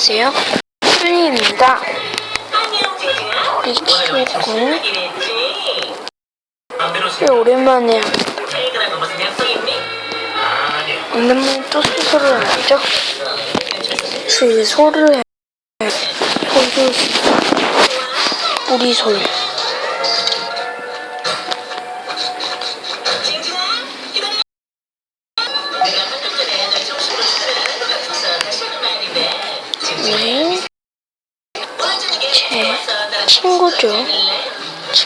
안녕하세요. 순이입니다. 우리 키우고 꽤 오랜만에 오랜만에 또 수소를 하죠. 그래서 해. 우리 솔. 네.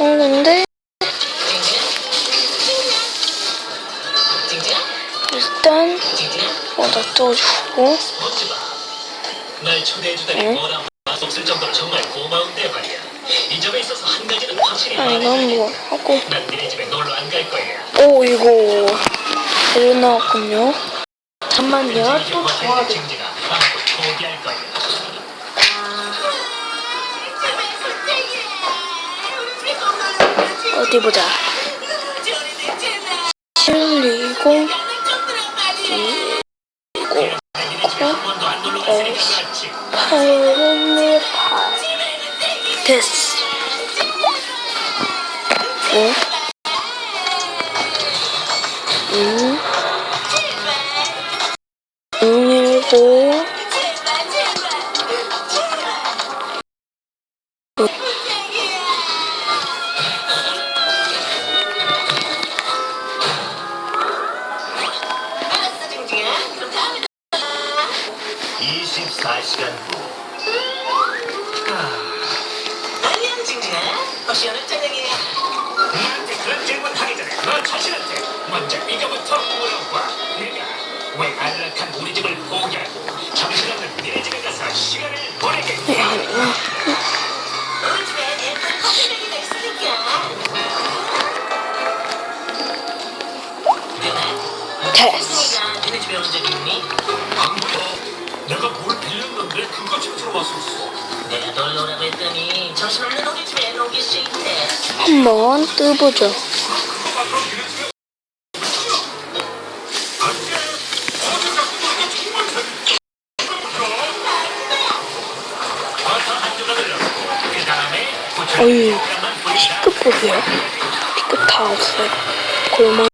친구인데 일단 어 놔둬주고? 뭐라 맛 없을 정도로 정말 고마운데 말이야. 이 점에 있어서 한 가지는 확실히 아 말해. 이건 뭐 하고. 오 이거 이거 나왔군요. 잠만요 또 좋아할 어디 보자. 7, 2, 0, 2, 0, 9, 8, 8, 8. 됐어. 응? 응? 7, 5, 언니가 니네 집에 온적 있니? 안 보여. 내가 뭘 빌렸는데 그거 찾으러 왔었어. 내가 놀러 오라고 했더니 정신없는 우리 집에 오기 싫대. 한번 뜨보죠. 그 다음에 어이, B급 보세요. B급 다 없어요. 골목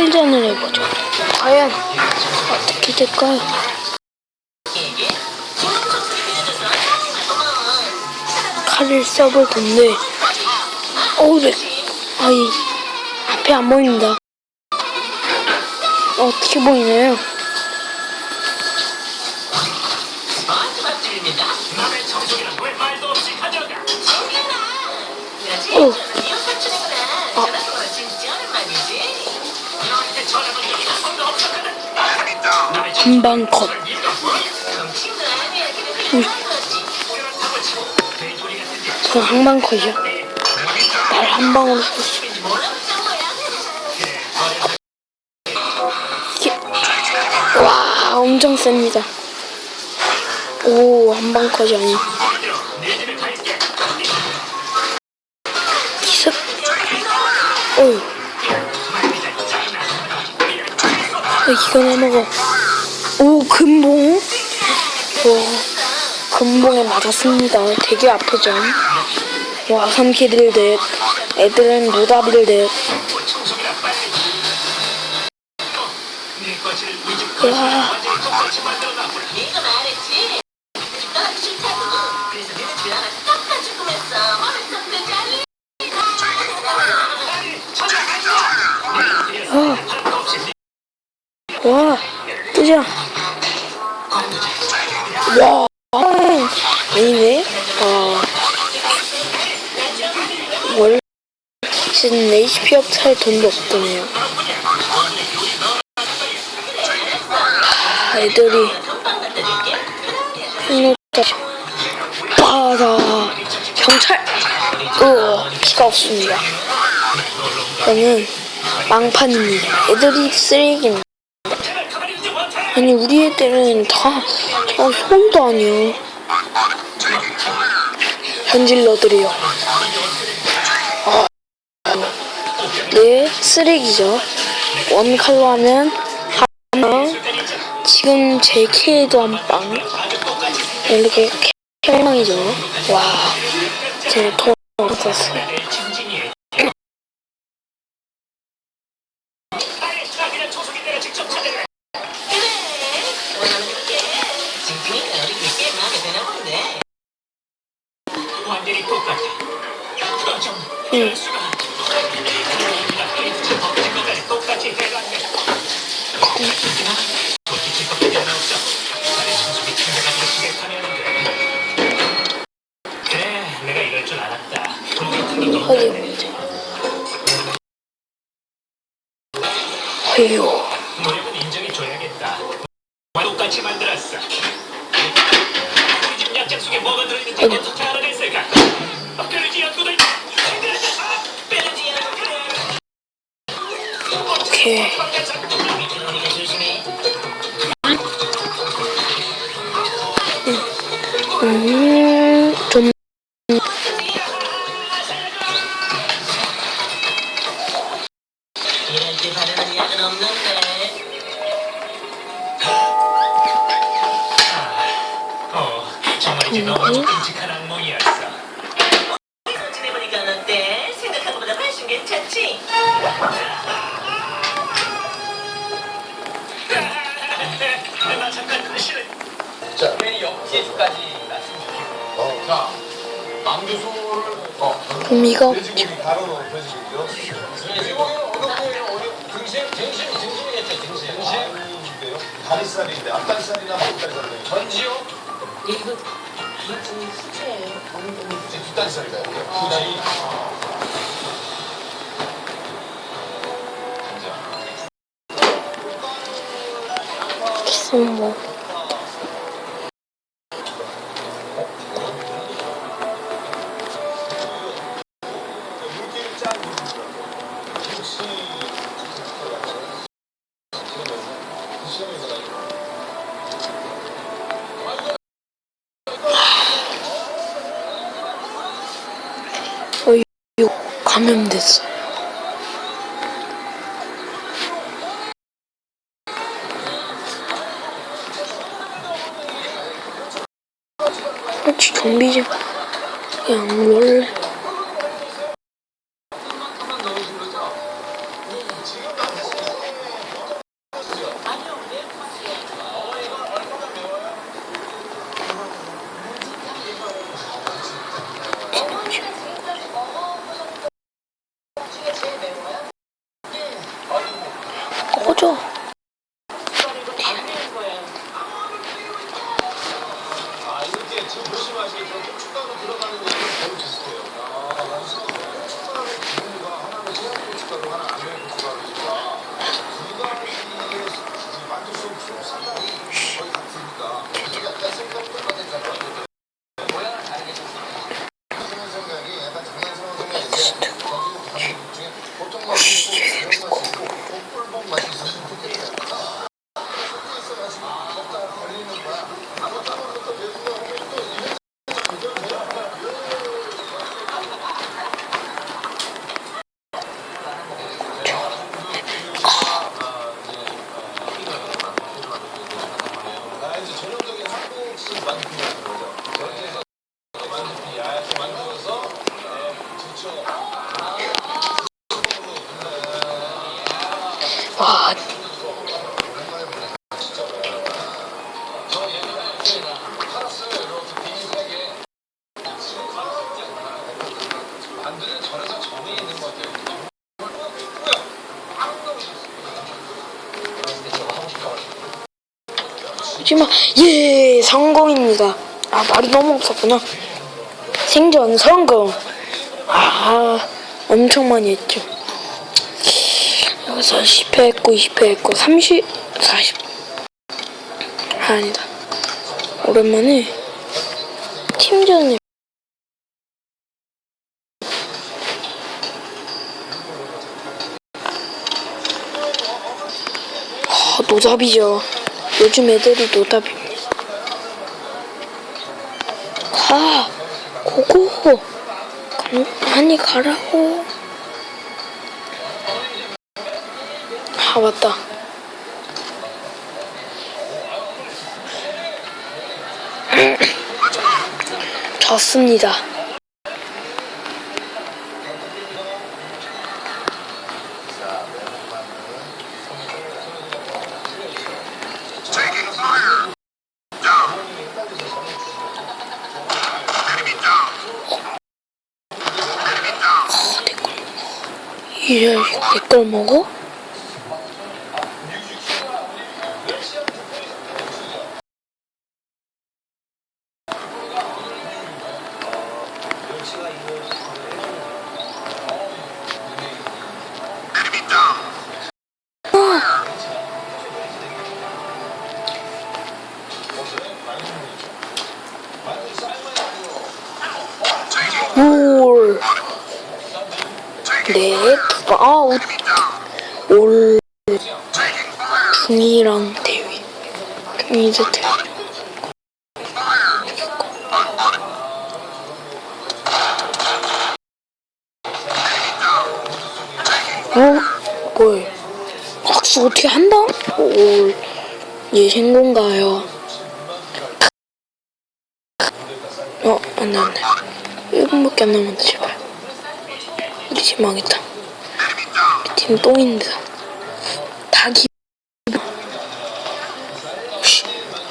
칼전을 해보죠. 과연 어떻게 될까요? 칼을 써볼 텐데, 어우, 네. 아이, 앞에 안 보입니다. 어떻게 보이나요? 리 같은데. 저 한방 컷이요. 날한 방으로 쏠 수. 왠지 뭐라고 짠 거야? 그래, 어려서 이게- 와, 엄청 셉니다. 오, 한방 컷이 아니. 기습. 짜증나. 왜 이거 해먹어? 오 금봉? 와 금봉에 맞았습니다. 되게 아프죠? 와 삼키들 듯 애들은 노답을 듯 와. 원래 지금 HP 업차에 돈도 없더네요. 애들이 혼자 빠다 경찰 으어 피가 없습니다. 저는 망판입니다. 애들이 쓰레기입니다. 아니 우리 애들은 다, 다 소음도 아니에요. 현질러드려요. 이게 쓰레기죠. 원 컬러는 한방 지금 제 키에도 한방 이렇게 캘망이죠. 와, 제돈 없었어요. 응. 哎呦！ 공주 끔찍한 악몽이었어. 손 지내보니까 어때? 생각한 것보다 훨씬 괜찮지? 아, 나 잠깐 실은 자, 괜히 역지까지 말씀드리고. 어, 자, 망주소를 어, 미가 없죠. 바로 높여주시죠. 네, 아, 다리살인데 앞다리살이나 목다리살 전지요? 네, 이거 Bismillah. 좀비 좀. 야, 몰래. 말입니다. 아, 말이 너무 없었구나. 생존 성공. 아, 엄청 많이 했죠. 여기서 10회 했고, 20회 했고, 30, 40. 아, 아니다. 오랜만에 팀전을 아, 노답이죠. 요즘 애들이 노답이. 가! 고고! 가만히 가라고. 아, 맞다. 졌습니다. 네, 아, 오, 올, 중이랑 대위. 중이제 대위. 어? 뭘? 박수 어떻게 한다? 올, 얘 생건가요? 어, 안 돼, 안 돼. 1분밖에 안 남았다, 제발. 우리 팀 망했다. 우리 팀 똥인데. 닭이. 씨,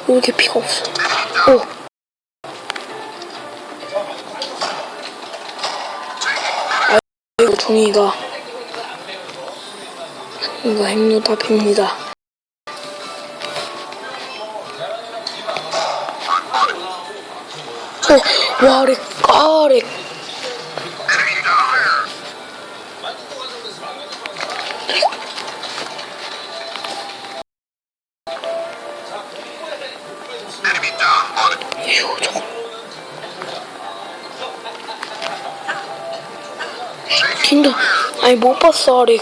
왜 이렇게 피가 없어? 오. 아이고, 종이가. 이거 행로답입니다. 어, 와, 렉, 아, 렉. 아니 못 봤어 렉.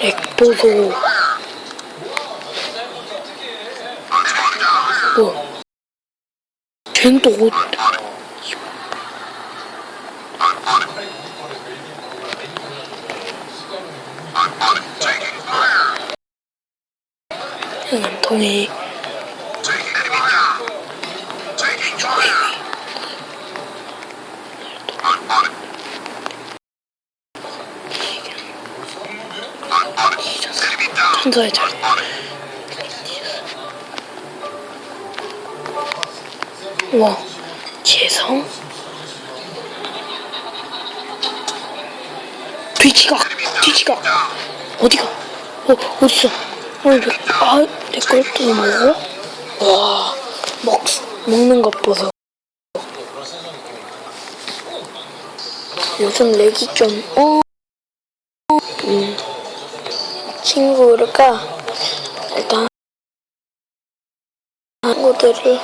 렉 보소. 뭐? 쟨또 어디? 응, 동 의. 천사의 잘. 와, 재성? 뒤치가, 뒤치가. 어디가? 어, 어딨어? 어, 내, 아, 내걸또 먹어? 와, 먹, 먹는 것 보소. 요즘 렉이 좀, 어, 음, 친구가 일단 친구들이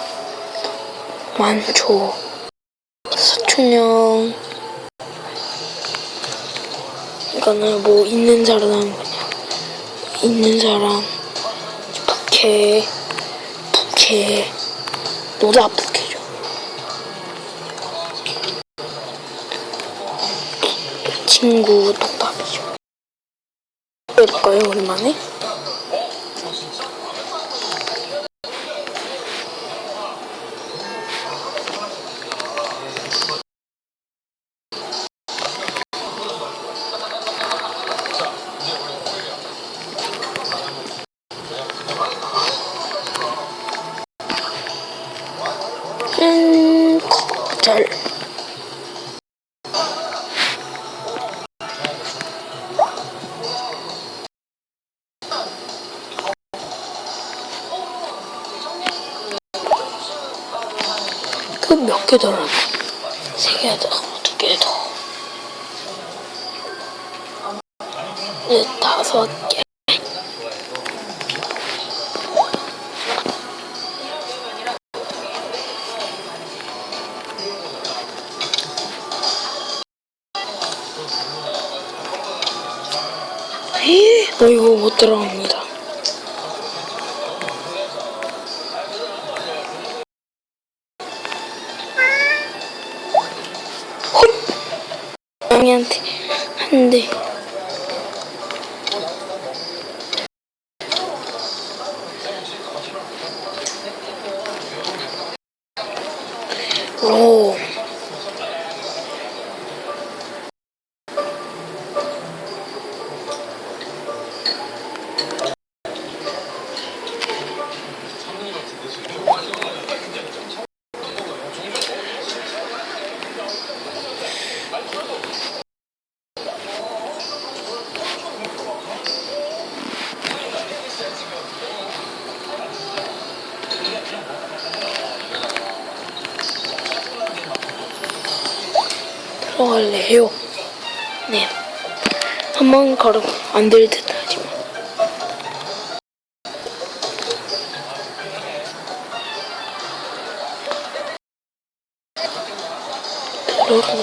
많죠. 사촌형 이거는 뭐 있는 사람 그냥 있는 사람 부캐 부캐 노다 부캐죠. 친구 독답 해볼까요 오랜만에? 개 더라고? 세개 더, 두개 더. 네, 다섯 개. 에이, 어이구 못 들어갑니다. 한번 걸음 안 될 듯 하지만. 들어가.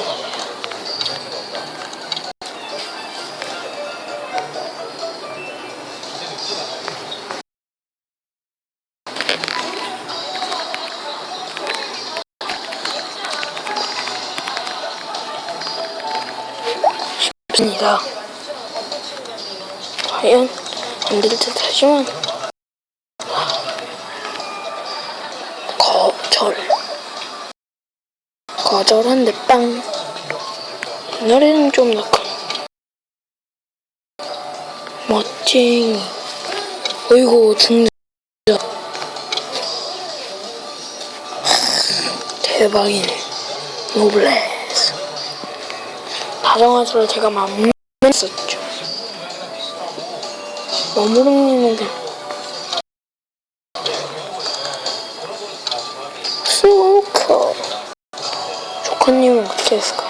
싶습니다. 과연 안 될 듯 하지만. 거절. 거절한데 빵. 옛날에는 좀 넣고 멋쟁이. 어이구 등장. 대박이네. 노블레스. 다정한수로 제가 만났었죠. 머무르는 게 수커 조커님은 어떻게 했을까?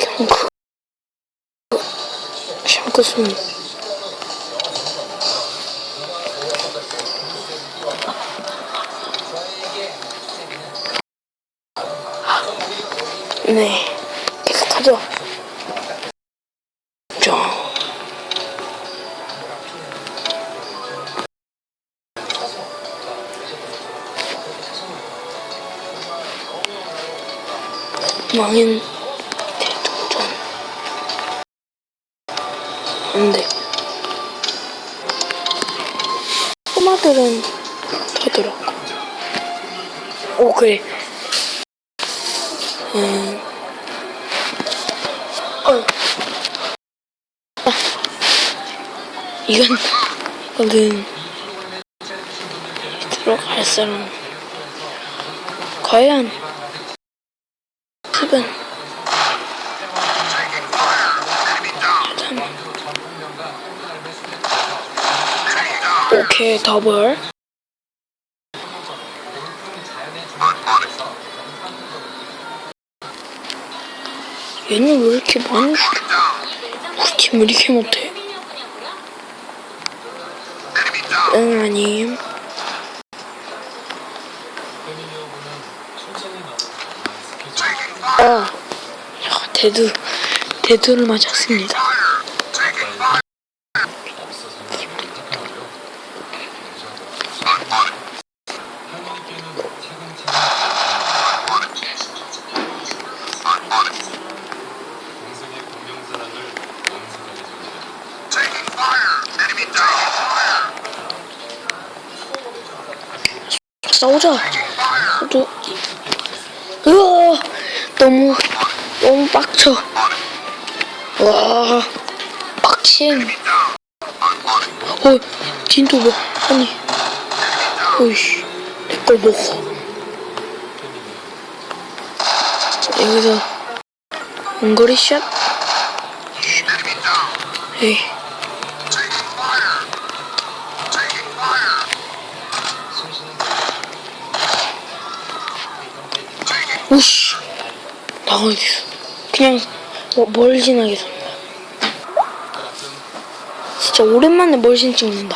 경크 샹크슨 네. 깨끗하죠? 죠 망인 대동전. 안 돼 꼬마들은 더 들었고. 오 그래 이건 이거는 들어갈 사람 과연 잠깐. 오케이 더블 얘는 왜 이렇게 많이 죽여 우리 팀왜 이렇게 못해 응 아님. 아 야, 대두 대두를 맞았습니다 빡쳐 와 빡침 어 진도 뭐 아니 어이씨 내걸 먹어. 여기서 원거리 샷? 에이. 우씨 나가겠어 그냥 뭐, 멀진하게 산다. 진짜 오랜만에 멀신 찍는다.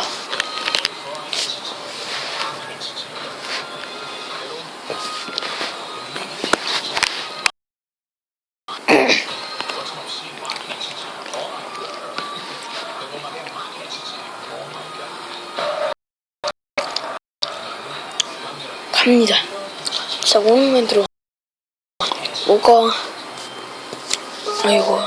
갑니다. 진짜 오늘만 들어. 뭐가 아이고.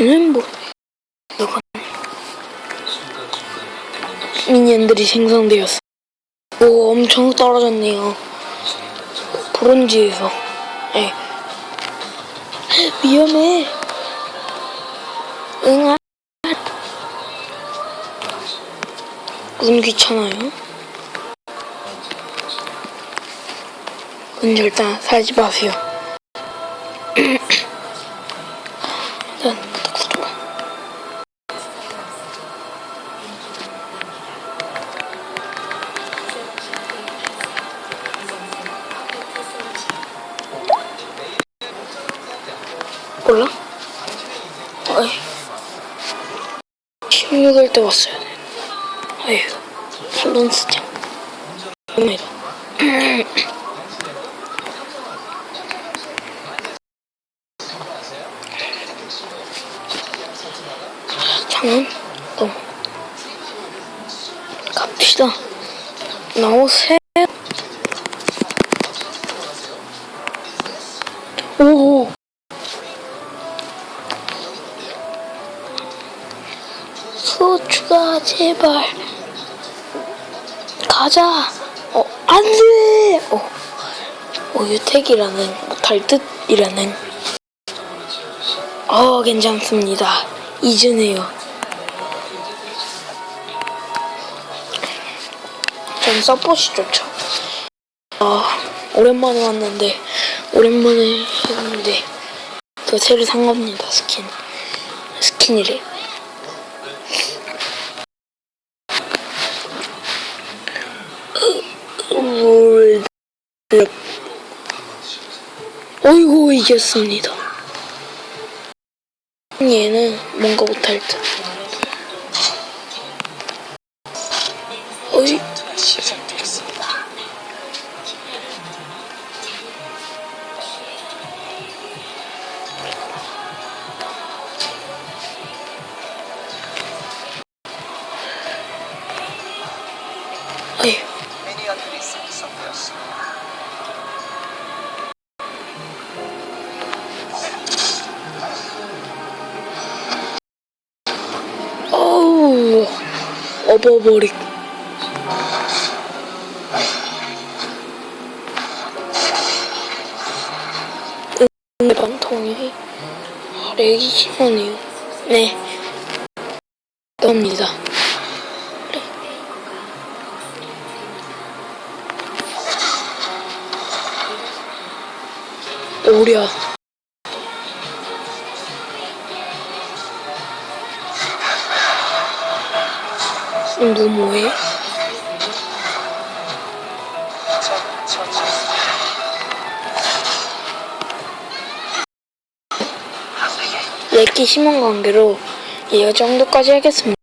얘는 뭐, 누가, 미니언들이 생성되었어. 오, 엄청 떨어졌네요. 브론즈에서. 예. 위험해. 응, 아. 운 귀찮아요? 운 절대 사지 마세요. 일단 구독. 몰라? 어이. 16일 때 왔어야 돼. 물론 쓰자. 오늘도. 장은 너 갑시다. 나오세요. 오. 소추가 제발 가자. 어, 안 돼! 어, 어 유택이라는, 못할 듯이라는. 어, 괜찮습니다. 이즈네요. 전 서폿이 좋죠. 아, 오랜만에 왔는데, 오랜만에 했는데, 저 새로 산 겁니다, 스킨. 스킨이래. 뭘 어이구 이겼습니다. 얘는 뭔가 못할 듯. 버리. 응 방통이 렉이 심하네요 네 떱니다. 오랴 너 뭐해? 렉기 심한 관계로 이 정도까지 하겠습니다.